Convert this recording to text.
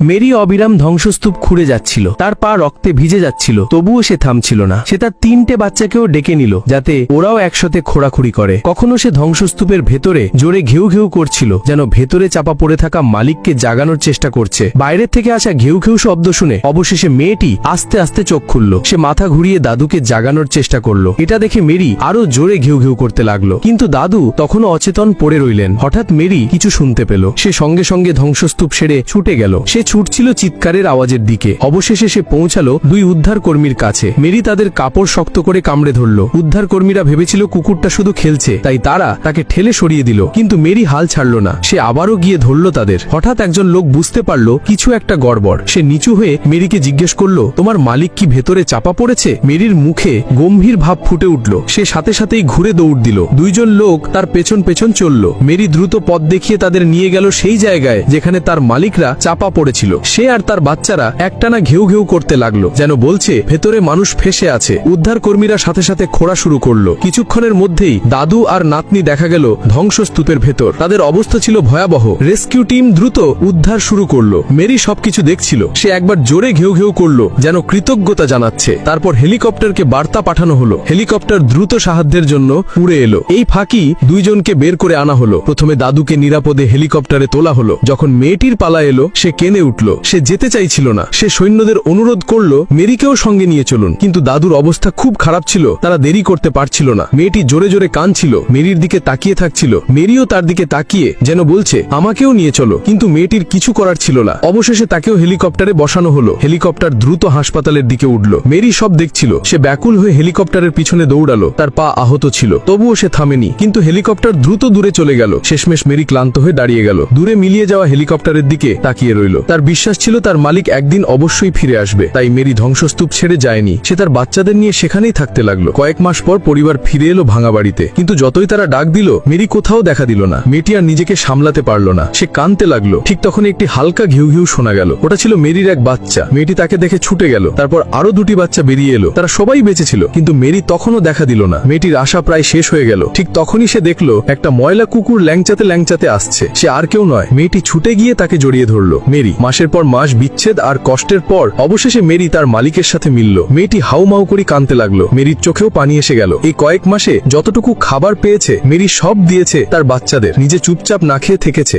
Mary অবিরাম ধ্বংসস্তূপ খুঁড়ে যাচ্ছিল। তার পা রক্তে ভিজে যাচ্ছিল। তবুও সে থামছিল না। সে তার তিনটে বাচ্চাকেও ডেকে নিল, যাতে ওরাও একসাথে খোঁড়াখুড়ি করে। কখনো সে ধ্বংসস্তূপের ভেতরে জোরে ঘেউ ঘেউ করছিল, যেন ভেতরে চাপা পড়ে থাকা মালিককে জাগানোর চেষ্টা করছে। বাইরের থেকে আসা ঘেউ ঘেউ শব্দ শুনে অবশেষে মেয়েটি আস্তে আস্তে চোখ খুলল। সে মাথা ঘুরিয়ে দাদুকে জাগানোর চেষ্টা করল। এটা দেখে মেরি আরও জোরে ঘেউ ঘেউ করতে লাগল। কিন্তু দাদু তখনও অচেতন পড়ে রইলেন। হঠাৎ মেরি কিছু শুনতে পেল। সে সঙ্গে সঙ্গে ধ্বংসস্তূপ সেরে ছুটে গেল। সে ছুটছিল চিৎকারের আওয়াজের দিকে। অবশেষে সে পৌঁছালো দুই উদ্ধার কর্মীর কাছে। মেরি তাদের কাপড় শক্ত করে কামড়ে ধরল। উদ্ধার কর্মীরা ভেবেছিল কুকুরটা শুধু খেলছে, তাই তারা তাকে ঠেলে সরিয়ে দিল। কিন্তু মেরি হাল ছাড়ল না। সে আবারও গিয়ে ধরল তাদের। হঠাৎ একজন লোক বুঝতে পারল কিছু একটা গড়বড়। সে নিচু হয়ে মেরিকে জিজ্ঞেস করল, তোমার মালিক কি ভেতরে চাপা পড়েছে? মেরির মুখে গম্ভীর ভাব ফুটে উঠল। সে সাথে সাথেই ঘুরে দৌড় দিল। দুইজন লোক তার পেছন পেছন চলল। মেরি দ্রুত পথ দেখিয়ে তাদের নিয়ে গেল সেই জায়গায়, যেখানে তার মালিকরা চাপা পড়েছিল সে আর তার বাচ্চারা একটানা ঘেউ ঘেউ করতে লাগল, যেন বলছে, ভেতরে মানুষ ফেসে আছে। উদ্ধার কর্মীরা সাথে সাথে খোঁড়া শুরু করল। কিছুক্ষণের মধ্যেই দাদু আর নাতনি দেখা গেল ধ্বংসস্তূপের ভেতর। তাদের অবস্থা ছিল ভয়াবহ। রেস্কিউ টিম দ্রুত উদ্ধার শুরু করল। মেরি সবকিছু দেখছিল। সে একবার জোরে ঘেউ ঘেউ করল, যেন কৃতজ্ঞতা জানাচ্ছে। তারপর হেলিকপ্টারকে বার্তা পাঠানো হলো। হেলিকপ্টার দ্রুত সাহায্যের জন্য উড়ে এলো। এই ফাঁকি দুইজনকে বের করে আনা হলো। প্রথমে দাদুকে নিরাপদে হেলিকপ্টারে তোলা হলো। যখন মেয়েটির পালা এলো, সে কেঁদে উঠল। সে যেতে চাইছিল না। সে সৈন্যদের অনুরোধ করল, মেরিকেও সঙ্গে নিয়ে চলুন। কিন্তু দাদুর অবস্থা খুব খারাপ ছিল, তারা দেরি করতে পারছিল না। মেয়েটি জোরে জোরে কানছিল মেরির দিকে তাকিয়ে থাকছিল। মেরিও তার দিকে তাকিয়ে যেন বলছে, আমাকেও নিয়ে চলো। কিন্তু মেয়েটির কিছু করার ছিল না। অবশেষে তাকেও হেলিকপ্টারে বসানো হলো। হেলিকপ্টার দ্রুত হাসপাতালের দিকে উঠল। মেরি সব দেখছিল। সে ব্যাকুল হয়ে হেলিকপ্টারের পিছনে দৌড়ালো। তার পা আহত ছিল। তবুও সে থামেনি। কিন্তু হেলিকপ্টার দ্রুত দূরে চলে গেল। শেষমেশ মেরি ক্লান্ত হয়ে দাঁড়িয়ে গেল। দূরে মিলিয়ে যাওয়া হেলিকপ্টারের দিকে তাকিয়ে রইল। তার বিশ্বাস ছিল তার মালিক একদিন অবশ্যই ফিরে আসবে। তাই মেরি ধ্বংসস্তূপ ছেড়ে যায়নি। সে তার বাচ্চাদের নিয়ে সেখানেই থাকতে লাগল। কয়েক মাস পর পরিবার ফিরে এলো ভাঙা বাড়িতে। কিন্তু যতই তারা ডাক দিল, মেরি কোথাও দেখা দিল না। মেয়েটি আর নিজেকে সামলাতে পারল না। সে কানতে লাগল। ঠিক তখন একটি হালকা ঘিউ ঘিউ শোনা গেল। ওটা ছিল মেরির এক বাচ্চা। মেয়েটি তাকে দেখে ছুটে গেল। তারপর আরও দুটি বাচ্চা বেরিয়ে এলো। তারা সবাই বেঁচে ছিল, কিন্তু মেরি তখনও দেখা দিল না। মেয়েটির আশা প্রায় শেষ হয়ে গেল। ঠিক তখনই সে দেখল, একটা ময়লা কুকুর ল্যাংচাতে ল্যাংচাতে আসছে। সে আর কেউ নয়। মেয়েটি ছুটে গিয়ে তাকে জড়িয়ে ধরলো। মেরি মাসের পর মাস বিচ্ছেদ আর কষ্টের পর অবশেষে মেরি তার মালিকের সাথে মিলল। মেয়েটি হাউমাউ করে কানতে লাগল। মেরির চোখেও পানি এসে গেল। এই কয়েক মাসে যতটুকু খাবার পেয়েছে, মেরি সব দিয়েছে তার বাচ্চাদের। নিজে চুপচাপ না খেয়ে থেকেছে।